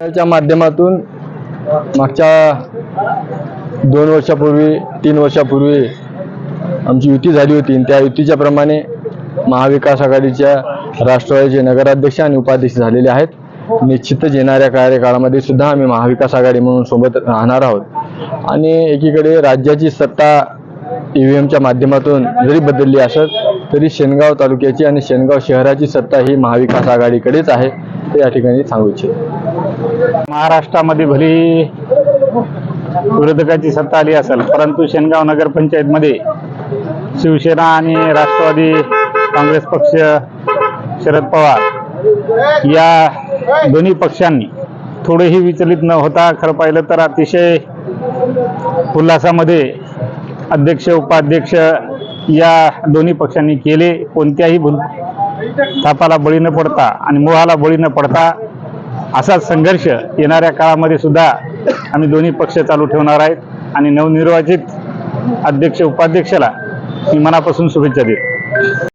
च्या माध्यमातून मागच्या दोन वर्षापूर्वी तीन वर्षापूर्वी आमची युती झाली होती. आणि त्या युतीच्या प्रमाणे महाविकास आघाडीच्या राष्ट्रवादीचे नगराध्यक्ष आणि उपाध्यक्ष झालेले आहेत. निश्चितच येणाऱ्या कार्यकाळामध्ये सुद्धा आम्ही महाविकास आघाडी म्हणून सोबत राहणार आहोत. आणि एकीकडे राज्याची सत्ता ई व्ही एमच्या माध्यमातून जरी बदलली असत तरी शेनगाव तालुक्याची आणि शेनगाव शहराची सत्ता ही महाविकास आघाडीकडेच आहे ते या ठिकाणी सांगू इच्छितो. महाराष्ट्रामध्ये भली विरोधकाची सत्ता आली असेल परंतु शेनगाव नगरपंचायतमध्ये शिवसेना आणि राष्ट्रवादी काँग्रेस पक्ष शरद पवार या दोन्ही पक्षांनी थोडेही विचलित न होता खरं पाहिलं तर अतिशय उल्हासामध्ये अध्यक्ष उपाध्यक्ष या दोन्ही पक्षांनी केले. कोणत्याही भूल थापाला बळी न पडता आणि मोहाला बळी न पडता असाच संघर्ष येणाऱ्या काळामध्ये सुद्धा आम्ही दोन्ही पक्ष चालू ठेवणार आहेत. आणि नवनिर्वाचित अध्यक्ष उपाध्यक्षाला मी मनापासून शुभेच्छा देतो.